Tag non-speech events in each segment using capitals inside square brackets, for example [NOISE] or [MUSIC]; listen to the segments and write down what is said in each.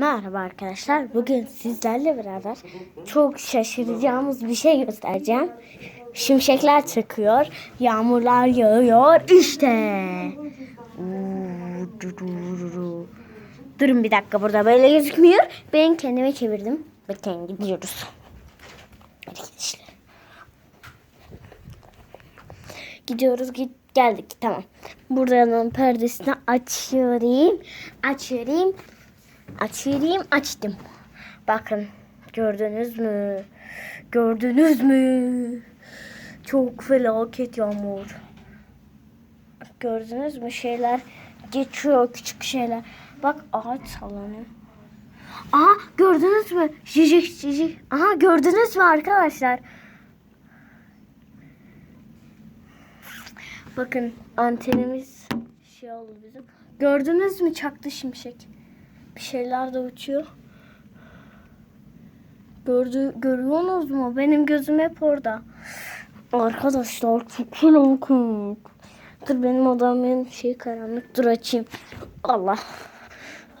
Merhaba arkadaşlar. Bugün sizlerle beraber çok şaşıracağımız bir şey göstereceğim. Şimşekler çakıyor, yağmurlar yağıyor. İşte. Durun bir dakika burada böyle gözükmüyor. Ben kendime çevirdim. Bakın gidiyoruz. Gidişler. Gidiyoruz git geldik tamam. Buradan perdesini açıyorum. Açıyorum. Açayım açtım. Bakın gördünüz mü? Gördünüz mü? Çok felaket yağmur. Gördünüz mü şeyler geçiyor küçük şeyler. Bak ağaç sallanıyor. Aha gördünüz mü? Cicik cicik. Aha gördünüz mü arkadaşlar? Bakın antenimiz şey oldu bizim. Gördünüz mü çaktı şimşek. Bir şeyler de uçuyor. Gördü, görüyorsunuz mu? Benim gözüm hep orada. Arkadaşlar çok felaket. Dur benim odamın şey karanlık. Dur açayım. Allah.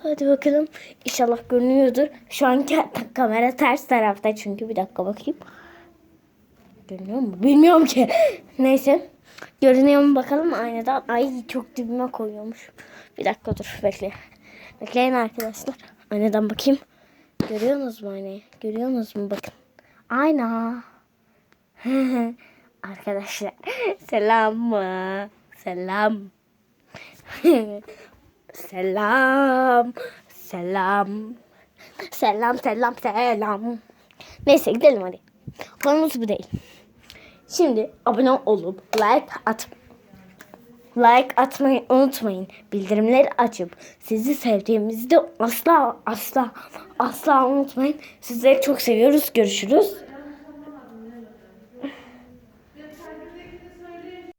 Hadi bakalım. İnşallah görünüyordur. Şu an ka- [LAUGHS] kamera ters tarafta çünkü. Bir dakika bakayım. Görünüyor mu? Bilmiyorum ki. [LAUGHS] Neyse. Görünüyor mu bakalım aynadan. Ay çok dibime koyuyormuş. Bir dakika dur bekle. Bekleyin arkadaşlar. Aynadan bakayım. Görüyorsunuz mu aynayı? Görüyorsunuz mu bakın. Ayna. [LAUGHS] arkadaşlar. [LAUGHS] Selam mı? Selam. [LAUGHS] selam. Selam. Selam selam selam. Neyse gidelim hadi. Konumuz bu değil. Şimdi abone olup like at like atmayı unutmayın. Bildirimleri açıp sizi sevdiğimizi de asla asla asla unutmayın. Sizleri çok seviyoruz. Görüşürüz.